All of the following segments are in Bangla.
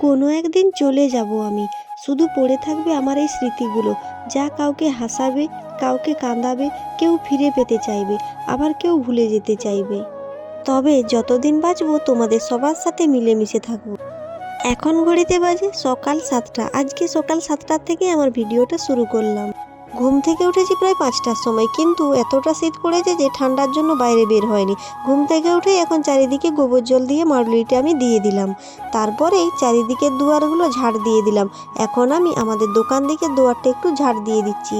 কোনো একদিন চলে যাব আমি। শুধু পড়ে থাকবে আমার এই স্মৃতিগুলো। যা কাউকে হাসাবে, কাউকে কাঁদাবে, কেউ ফিরে পেতে চাইবে, আবার কেউ ভুলে যেতে চাইবে। তবে যতদিন বাঁচবো, তোমাদের সবার সাথে মিলেমিশে থাকব। এখন ঘড়িতে বাজে সকাল সাতটা। আজকে সকাল সাতটা থেকে আমার ভিডিওটা শুরু করলাম। ঘুম থেকে উঠেছি প্রায় পাঁচটার সময়, কিন্তু এতটা শীত পড়েছে যে ঠান্ডার জন্য বাইরে বের হয়নি। ঘুম থেকে উঠে এখন চারিদিকে গোবর জল দিয়ে মারুলিটা আমি দিয়ে দিলাম। তারপরেই চারিদিকের দুয়ারগুলো ঝাড় দিয়ে দিলাম। এখন আমি আমাদের দোকান দিকে দুয়ারটা একটু ঝাড় দিয়ে দিচ্ছি।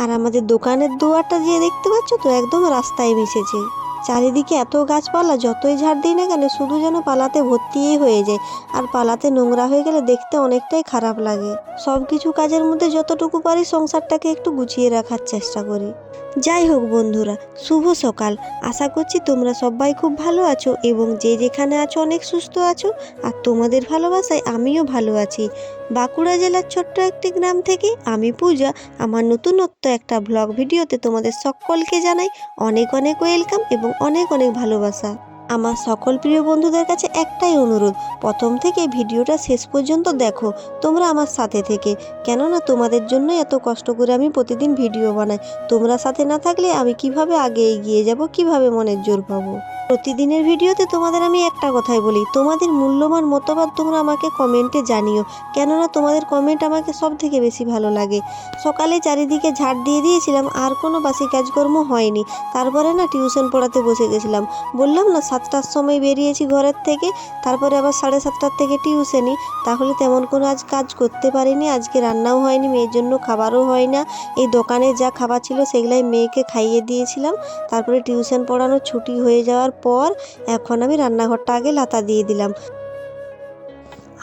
আর আমাদের দোকানের দুয়ারটা যে দেখতে পাচ্ছ তো একদম রাস্তায় মিশেছে। চারিদিকে এত গাছপালা, যতই ঝাড় দিই না কেন, শুধু যেন পালাতে ভর্তিই হয়ে যায়। আর পালাতে নোংরা হয়ে গেলে দেখতে অনেকটাই খারাপ লাগে। সব কিছু কাজের মধ্যে যতটুকু পারি সংসারটাকে একটু গুছিয়ে রাখার চেষ্টা করি। যাই হোক বন্ধুরা, শুভ সকাল। আশা করছি তোমরা সবাই খুব ভালো আছো এবং যে যেখানে আছো অনেক সুস্থ আছো আর তোমাদের ভালোবাসায় আমিও ভালো আছি। বাঁকুড়া জেলার ছোট্ট একটি গ্রাম থেকে আমি পূজা। আমার নতুনত্ব একটা ব্লগ ভিডিওতে তোমাদের সকলকে জানাই অনেক অনেক ওয়েলকাম এবং অনেক অনেক ভালোবাসা। আমার সকল প্রিয় বন্ধুদের কাছে একটাই অনুরোধ, প্রথম থেকে ভিডিওটা শেষ পর্যন্ত দেখো, তোমরা আমার সাথে থেকে। কেননা তোমাদের জন্য এত কষ্ট করে আমি প্রতিদিন ভিডিও বানাই। তোমরা সাথে না থাকলে আমি কীভাবে আগে এগিয়ে যাব, কীভাবে মনের জোর পাবো? প্রতিদিনের ভিডিওতে তোমাদের আমি একটা কথাই বলি, তোমাদের মূল্যবান মতবাদ তোমরা আমাকে কমেন্টে জানিও, কেননা তোমাদের কমেন্ট আমাকে সব থেকে বেশি ভালো লাগে। সকালে চারিদিকে ঝাড় দিয়ে দিয়েছিলাম, আর কোনো বাসি কাজকর্ম হয়নি। তারপরে না টিউশন পড়াতে বসে গেছিলাম। বললাম না, সাতটার সময় বেরিয়েছি ঘরের থেকে, তারপরে আবার সাড়ে সাতটার থেকে টিউশনি। তাহলে তেমন কোনো আজ কাজ করতে পারিনি, আজকে রান্নাও হয়নি, মেয়ের জন্য খাবারও হয় না। এই দোকানে যা খাবার ছিল সেগুলাই মেয়েকে খাইয়ে দিয়েছিলাম। তারপরে টিউশন পড়ানো ছুটি হয়ে যাওয়ার পর এখন আমি রান্নাঘরটা আগে লাতা দিয়ে দিলাম।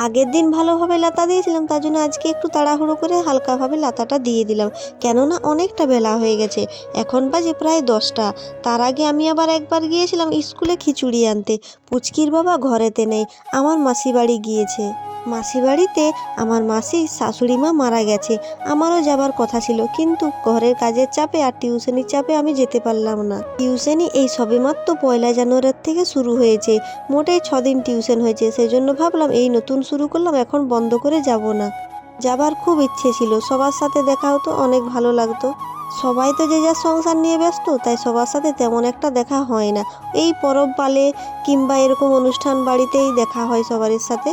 আগের দিন ভালোভাবে লাতা দিয়েছিলাম, তার জন্য আজকে একটু তাড়াহুড়ো করে হালকাভাবে লাতাটা দিয়ে দিলাম। কেননা অনেকটা বেলা হয়ে গেছে, এখন বাজে প্রায় দশটা। তার আগে আমি আবার একবার গিয়েছিলাম স্কুলে খিচুড়ি আনতে। পুচকির বাবা ঘরেতে নেই, আমার মাসি বাড়ি গিয়েছে। মাসি বাড়িতে আমার মাসি শাশুড়ি মা মারা গেছে। আমারও যাবার কথা ছিল, কিন্তু ঘরের কাজের চাপে আর টিউশনির চাপে আমি যেতে পারলাম না। টিউশনি এই সবেমাত্র পয়লা জানুয়ারির থেকে শুরু হয়েছে। মোটেই ছদিন টিউশন হয়েছে সেই জন্য ভাবলাম এই নতুন শুরু করলাম, এখন বন্ধ করে যাব না। যাবার খুব ইচ্ছে ছিল, সবার সাথে দেখা হতো, অনেক ভালো লাগতো। সবাই তো যে যার সংসার নিয়ে ব্যস্ত, তাই সবার সাথে তেমন একটা দেখা হয় না। এই পরব পালে কিংবা এরকম অনুষ্ঠান বাড়িতেই দেখা হয় সবারই সাথে।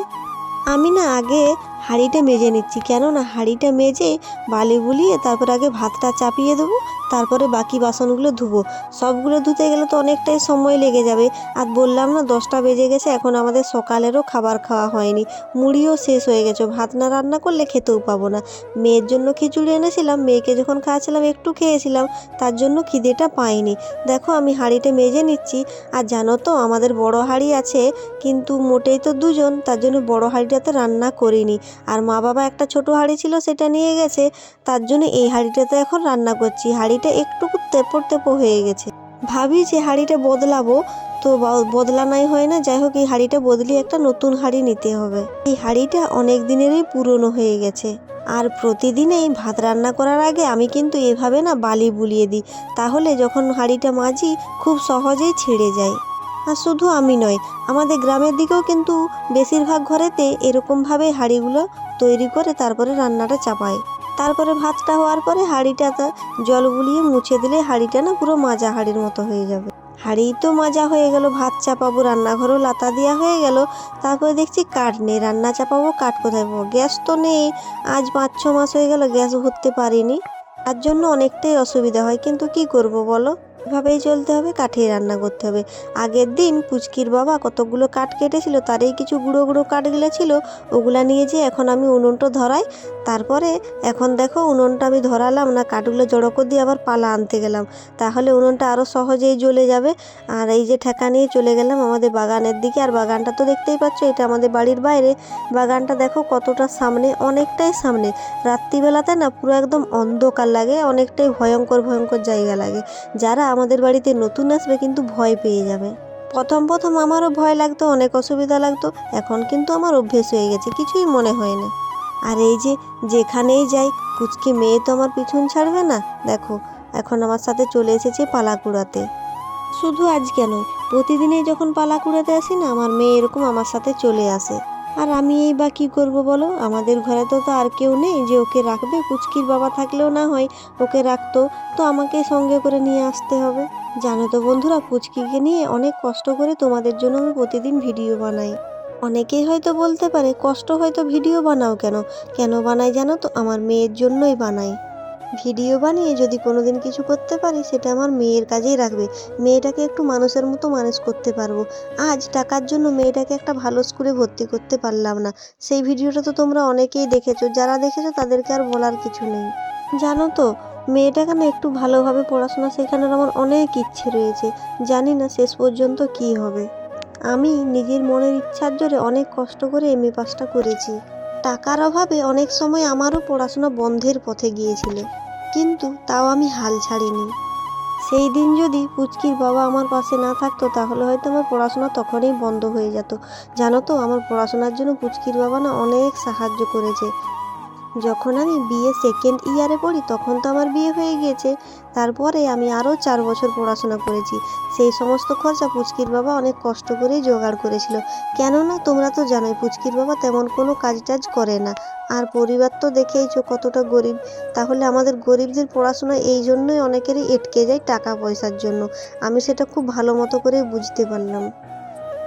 আমি না আগে হাঁড়িটা মেজে নিচ্ছি। কেননা হাঁড়িটা মেজে বালি বুলিয়ে তারপর আগে ভাতটা চাপিয়ে দেবো। তারপরে বাকি বাসনগুলো ধুবো। সবগুলো ধুতে গেলে তো অনেকটাই সময় লেগে যাবে। আর বললাম না, দশটা বেজে গেছে, এখন আমাদের সকালেরও খাবার খাওয়া হয়নি। মুড়িও শেষ হয়ে গেছে, ভাত না রান্না করলে খেতেও পাবো না। মেয়ের জন্য খিচুড়ি এনেছিলাম, মেয়েকে যখন খাওয়াছিলাম একটু খেয়েছিলাম, তার জন্য খিদেটা পাইনি। দেখো আমি হাঁড়িটা মেজে নিচ্ছি, আর জানো তো আমাদের বড় হাঁড়ি আছে, কিন্তু মোটেই তো দুজন, তার জন্য বড় হাঁড়িটাতে রান্না করিনি। আর মা বাবা একটা ছোট হাঁড়ি ছিল, সেটা নিয়ে গেছে, তার জন্য এই হাঁড়িটাতে এখন রান্না করছি। হাঁড়িটা একটু তেপর তেপো হয়ে গেছে। ভাবি যে হাঁড়িটা বদলাবো, তো বদলানাই হয় না। যাই হোক, এই হাঁড়িটা বদলিয়ে একটা নতুন হাঁড়ি নিতে হবে। এই হাঁড়িটা অনেক দিনেরই পুরনো হয়ে গেছে। আর প্রতিদিনেই ভাত রান্না করার আগে আমি কিন্তু এভাবে না বালি বুলিয়ে দিই। তাহলে যখন হাঁড়িটা মাজি, খুব সহজেই ছিঁড়ে যায়। আর শুধু আমি নয়, আমাদের গ্রামের দিকেও কিন্তু বেশিরভাগ ঘরেতে এরকমভাবে হাঁড়িগুলো তৈরি করে তারপরে রান্নাটা চাপায়। তারপরে ভাতটা হওয়ার পরে হাঁড়িটা জল বুলিয়ে মুছে দিলে হাঁড়িটা না পুরো মাজা হাঁড়ির মতো হয়ে যাবে। হাঁড়ি তো মাজা হয়ে গেল, ভাত চাপাবো, রান্নাঘরও লাতা দেওয়া হয়ে গেল। তারপরে দেখছি কাঠ নেই, রান্না চাপাবো, কাঠ কোথায় পাবো? গ্যাস তো নেই। আজ পাঁচ, ছ মাস হয়ে গেল, গ্যাস ভরতে পারিনি। তার জন্য অনেকটাই অসুবিধা হয়, কিন্তু কি করব বলো? এভাবেই চলতে হবে, কাঠেই রান্না করতে হবে। আগের দিন পুচকির বাবা কতগুলো কাঠ কেটেছিল, তারই কিছু গুঁড়ো গুঁড়ো কাঠগুলো ছিল, ওগুলা নিয়ে যেয়ে এখন আমি উনুনটা ধরাই। তারপরে এখন দেখো উনুনটা আমি ধরালাম, না কাঠগুলো জড়ো করে দিয়ে আবার পালা আনতে গেলাম। তাহলে উনুনটা আরও সহজেই জ্বলে যাবে। আর এই যে ঠেকা নিয়ে চলে গেলাম আমাদের বাগানের দিকে। আর বাগানটা তো দেখতেই পাচ্ছ, এটা আমাদের বাড়ির বাইরে। বাগানটা দেখো কতটা সামনে, অনেকটাই সামনে। রাত্রিবেলাতে না পুরো একদম অন্ধকার লাগে, অনেকটাই ভয়ঙ্কর ভয়ঙ্কর জায়গা লাগে। যারা আমাদের বাড়িতে নতুন আসবে কিন্তু ভয় পেয়ে যাবে। প্রথম প্রথম আমারও ভয় লাগতো, অনেক অসুবিধা লাগতো, এখন কিন্তু আমার অভ্যেস হয়ে গেছে, কিছুই মনে হয় না। আর এই যে যেখানেই যাই পুচকি মেয়ে তো আমার পিছন ছাড়বে না, দেখো, এখন আমার সাথে চলে এসেছে পালা কুড়াতে শুধু আজকে নয় প্রতিদিনই যখন পালা কুড়াতে আসি না, আমার মেয়ে এরকম আমার সাথে চলে আসে। আর আমি এই বা কী করব বলো? আমাদের ঘরে তো তো আর কেউ নেই যে ওকে রাখবে। কুচকির বাবা থাকলেও না হয় ওকে রাখতো। তো আমাকে সঙ্গে করে নিয়ে আসতে হবে। জানো তো বন্ধুরা, পুচকিকে নিয়ে অনেক কষ্ট করে তোমাদের জন্য আমি প্রতিদিন ভিডিও বানাই। অনেকেই হয়তো বলতে পারে, কষ্ট হয়তো ভিডিও বানাও কেন? কেন বানাই জানো তো? আমার মেয়ের জন্যই বানাই। ভিডিও বানিয়ে যদি কোনো দিন কিছু করতে পারি, সেটা আমার মেয়ের কাজেই রাখবে। মেয়েটাকে একটু মানুষের মতো মানুষ করতে পারব। আজ টাকার জন্য মেয়েটাকে একটা ভালো স্কুলে ভর্তি করতে পারলাম না। সেই ভিডিওটা তো তোমরা অনেকেই দেখেছ। যারা দেখেছ, তাদেরকে আর বলার কিছু নেই। জানো তো মেয়েটাকে না একটু ভালোভাবে পড়াশোনা শেখানোর আমার অনেক ইচ্ছে রয়েছে। জানি না শেষ পর্যন্ত কি হবে। আমি নিজের মনের ইচ্ছার জোরে অনেক কষ্ট করে এম এ পাসটা করেছি। টাকার অভাবে অনেক সময় আমারও পড়াশোনা বন্ধের পথে গিয়েছিল, কিন্তু তাও আমি হাল ছাড়িনি। সেই দিন যদি পুচকির বাবা আমার পাশে না থাকতো, তাহলে হয়তো আমার পড়াশোনা তখনই বন্ধ হয়ে যেত। জানো তো, আমার পড়াশোনার জন্য পুচকির বাবা না অনেক সাহায্য করেছে। যখন আমি বিএ সেকেন্ড ইয়ারে পড়ি, তখন তো আমার বিয়ে হয়ে গিয়েছে। তারপরে আমি আরও চার বছর পড়াশোনা করেছি। সেই সমস্ত খরচা পুচকির বাবা অনেক কষ্ট করেই জোগাড় করেছিল। কেননা তোমরা তো জানোই, পুচকির বাবা তেমন কোনো কাজ টাজ করে না। আর পরিবার তো দেখেইছো কতটা গরিব। তাহলে আমাদের গরিবদের পড়াশোনা এই জন্যই অনেকেরই এটকে যায় টাকা পয়সার জন্য। আমি সেটা খুব ভালো মতো করে বুঝতে পারলাম।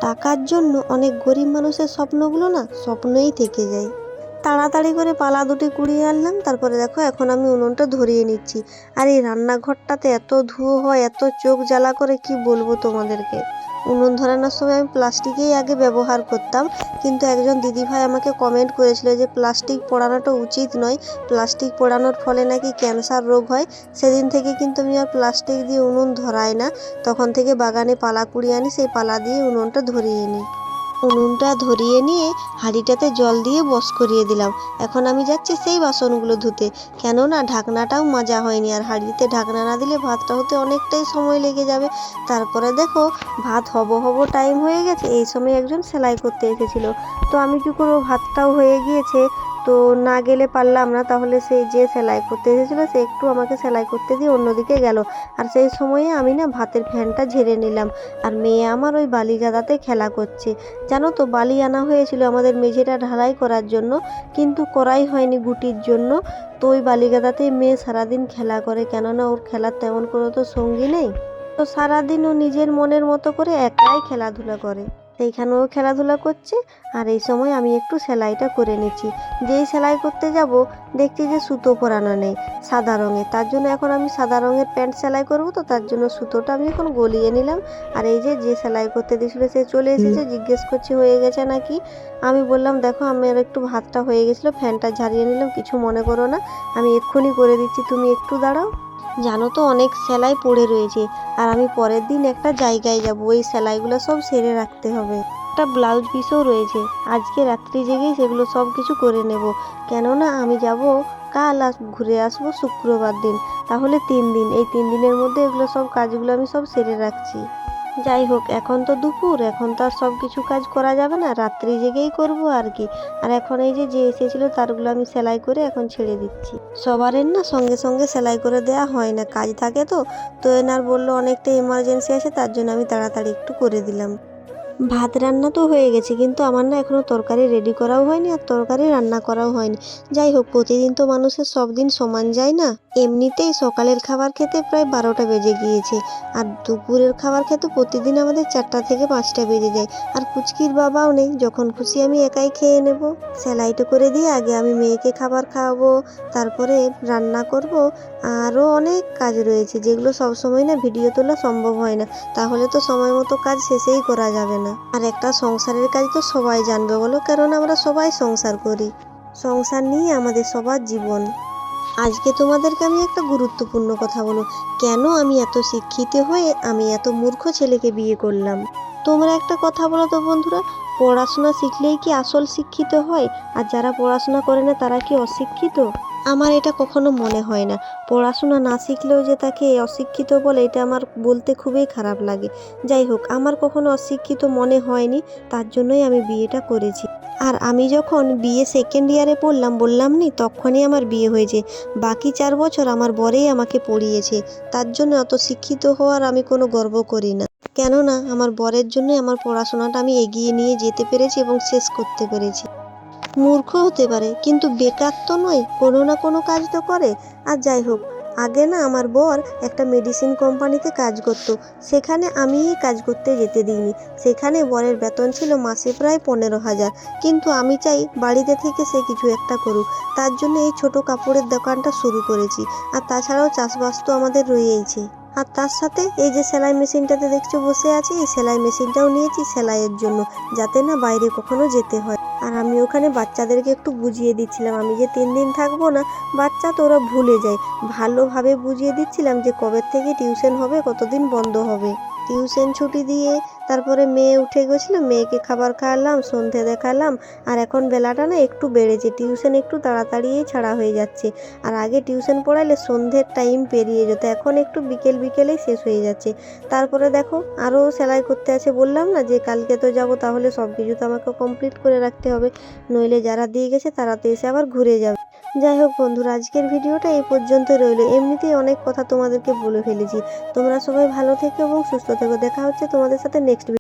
টাকার জন্য অনেক গরিব মানুষের স্বপ্নগুলো না স্বপ্নই থেকে যায়। তাড়াতাড়ি করে পালা দুটি কুড়িয়ে আনলাম। তারপরে দেখো, এখন আমি উনুনটা ধরিয়ে নিচ্ছি। আর এই রান্নাঘরটাতে এত ধুয়ো হয়, এত চোখ জ্বালা করে, কি বলব তোমাদেরকে? উনুন ধরানোর সময় আমি প্লাস্টিকেই আগে ব্যবহার করতাম। কিন্তু একজন দিদিভাই আমাকে কমেন্ট করেছিল যে, প্লাস্টিক পোড়ানোটা উচিত নয়। প্লাস্টিক পোড়ানোর ফলে নাকি ক্যান্সার রোগ হয়। সেদিন থেকে কিন্তু আমি আর প্লাস্টিক দিয়ে উনুন ধরাই না। তখন থেকে বাগানে পালা কুড়িয়ে আনি, সেই পালা দিয়ে উনুনটা ধরিয়ে নিই। উনুনটা ধরিয়ে নিয়ে হাঁড়িটাতে জল দিয়ে বস করিয়ে দিলাম। এখন আমি যাচ্ছি সেই বাসনগুলো ধুতে। কেননা ঢাকনাটাও মাজা হয়নি আর হাঁড়িতে ঢাকনা না দিলে ভাতটা হতে অনেকটাই সময় লেগে যাবে। তারপরে দেখো, ভাত হব হব টাইম হয়ে গেছে। এই সময় একজন সেলাই করতে এসেছিল। তো আমি কী করব? ভাতটাও হয়ে গিয়েছে। তো না গেলে পারলাম না, তাহলে সেই যে সেলাই করতে এসেছিল, সে একটু আমাকে সেলাই করতে দিয়ে অন্যদিকে গেল। আর সেই সময়ে আমি না ভাতের ফ্যানটা ঝেড়ে নিলাম। আর মেয়ে আমার ওই বালিগাদাতে খেলা করছে। জানো তো, বালি আনা হয়েছিল আমাদের মেঝেটা ঢালাই করার জন্য, কিন্তু করাই হয়নি গুটির জন্য। তো ওই বালিগাদাতেই মেয়ে সারাদিন খেলা করে, কেননা ওর খেলার তেমন কোনো তো সঙ্গী নেই। তো সারাদিন ও নিজের মনের মতো করে একাই খেলাধুলা করে। সেইখানেও খেলাধুলা করছে আর এই সময় আমি একটু সেলাইটা করে নিচ্ছি। যেই সেলাই করতে যাব দেখছি যে সুতো পরানো নেই সাদা রঙের। তার জন্য এখন আমি সাদা রঙের প্যান্ট সেলাই করব তো তার জন্য সুতোটা আমি এখন গলিয়ে নিলাম। আর এই যে যে সেলাই করতে দিয়েছিল সে চলে এসেছে জিজ্ঞেস করছে হয়ে গেছে নাকি? আমি বললাম দেখো আমার একটু ভাতটা হয়ে গেছিল ফ্যানটা ঝারিয়ে নিলাম কিছু মনে করো না আমি এক্ষুনি করে দিচ্ছি তুমি একটু দাঁড়াও। জানো তো, অনেক সেলাই পড়ে রয়েছে। আর আমি পরের দিন একটা জায়গায় যাব ওই সেলাইগুলো সব সেরে রাখতে হবে। একটা ব্লাউজ পিসও রয়েছে। আজকে রাত্রি জেগেই সেগুলো সব কিছু করে নেব। কেননা আমি যাব, কাল আস, ঘুরে আসব শুক্রবার দিন। তাহলে তিন দিন। এই তিন দিনের মধ্যে এগুলো সব কাজগুলো আমি সব সেরে রাখছি। যাই হোক, এখন তো দুপুর, এখন তো আর সব কিছু কাজ করা যাবে না, রাত্রি জেগেই করব আর কি। আর এখন এই যে যে এসেছিল তারগুলো আমি সেলাই করে এখন ছেড়ে দিচ্ছি। সবারের না সঙ্গে সঙ্গে সেলাই করে দেয়া হয় না, কাজ থাকে তো। তো এনার বলল অনেকটা এমার্জেন্সি আছে তার জন্য আমি তাড়াতাড়ি একটু করে দিলাম। ভাত রান্না তো হয়ে গেছে, কিন্তু আমার না এখনও তরকারি রেডি করাও হয়নি আর তরকারি রান্না করাও হয়নি। যাই হোক, প্রতিদিন তো মানুষের সব দিন সমান যায় না। এমনিতেই সকালের খাবার খেতে প্রায় বারোটা বেজে গিয়েছে, আর দুপুরের খাবার খেতে প্রতিদিন আমাদের চারটা থেকে পাঁচটা বেজে যায়, আর কুচকির বাবাও নেই, যখন খুশি আমি একাই খেয়ে নেব। সেলাইটা করে দিয়ে আগে আমি মেয়েকে খাবার খাওয়াবো, তারপরে রান্না করব, আরও অনেক কাজ রয়েছে, যেগুলো সবসময় না ভিডিও তোলা সম্ভব হয় না। তাহলে তো সময় মতো কাজ শেষেই করা যাবে না। আর একটা সংসারের কাজ তো সবাই জানবে বলো, কারণ আমরা সবাই সংসার করি। সংসার নিয়ে আমাদের সবার জীবন। আজকে তোমাদেরকে আমি একটা গুরুত্বপূর্ণ কথা বলো, কেন আমি এত শিক্ষিত হয়ে আমি এত মূর্খ ছেলেকে বিয়ে করলাম? তোমরা একটা কথা বলো তো বন্ধুরা, পড়াশোনা শিখলেই কি আসল শিক্ষিত হয়? আর যারা পড়াশোনা করে না, তারা কি অশিক্ষিত? আমার এটা কখনো মনে হয় না। পড়াশোনা না শিখলেও যে তাকে অশিক্ষিত বলে, এটা আমার বলতে খুবই খারাপ লাগে। যাই হোক, আমার কখনো অশিক্ষিত মনে হয়নি, তার জন্যই আমি বিয়েটা করেছি। আর আমি যখন বিয়ে সেকেন্ড ইয়ারে পড়লাম, বললাম নি, তখনই আমার বিয়ে হয়েছে। বাকি চার বছর আমার বরেই আমাকে পড়িয়েছে। তার জন্য অত শিক্ষিত হওয়ার আমি কোনো গর্ব করি না। কেননা, আমার বরের জন্যই আমার পড়াশোনাটা আমি এগিয়ে নিয়ে যেতে পেরেছি এবং শেষ করতে পেরেছি। মূর্খ হতে পারে, কিন্তু বেকার তো নয়, কোনো না কোনো কাজ তো করে। আর যাই হোক, আগে না আমার বর একটা মেডিসিন কোম্পানিতে কাজ করত। সেখানে আমিই কাজ করতে যেতে দিইনি। সেখানে বরের বেতন ছিল মাসে প্রায় পনেরো হাজার। কিন্তু আমি চাই বাড়িতে থেকে সে কিছু একটা করুক। তার জন্য এই ছোট কাপড়ের দোকানটা শুরু করেছি। আর তাছাড়াও চাষবাস তো আমাদের রয়েইছে। আর তার সাথে এই যে সেলাই মেশিনটাতে দেখছ বসে আছি, এই সেলাই মেশিনটাও নিয়েছি সেলাইয়ের জন্য, যাতে না বাইরে কখনো যেতে হয়। আর আমি ওখানে বাচ্চাদেরকে একটু বুঝিয়ে দিচ্ছিলাম, আমি যে তিন দিন থাকব না, বাচ্চা তো ওরা ভুলে যায়। ভালোভাবে বুঝিয়ে দিচ্ছিলাম যে কবে থেকে টিউশন হবে, কতদিন বন্ধ হবে। টিউশন ছুটি দিয়ে তারপরে মেয়ে উঠে গেছিল, মেয়েকে খাবার খাওয়ালাম, সন্ধে দেখালাম, আর এখন বেলাটা না একটু বেড়েছে, টিউশন একটু তাড়াতাড়ি ছাড়া হয়ে যাচ্ছে, আর আগে টিউশন পড়াইলে সন্ধ্যের টাইম পেরিয়ে যেত, এখন একটু বিকেল বিকেলেই শেষ হয়ে যাচ্ছে। তারপরে দেখো আরও সেলাই করতে আছে, বললাম না যে কালকে তো যাব, তাহলে সব কিছু তো আমাকে কমপ্লিট করে রাখতে হবে, নইলে যারা দিয়ে গেছে তারা তো এসে আবার ঘুরে যাবে। যাই হোক বন্ধুরা, আজকের ভিডিওটা এই পর্যন্ত রইল। এমনিতেই অনেক কথা তোমাদেরকে বলে ফেলেছি। তোমরা সবাই ভালো থেকো এবং সুস্থ থেকো। দেখা হচ্ছে তোমাদের সাথে নেক্সট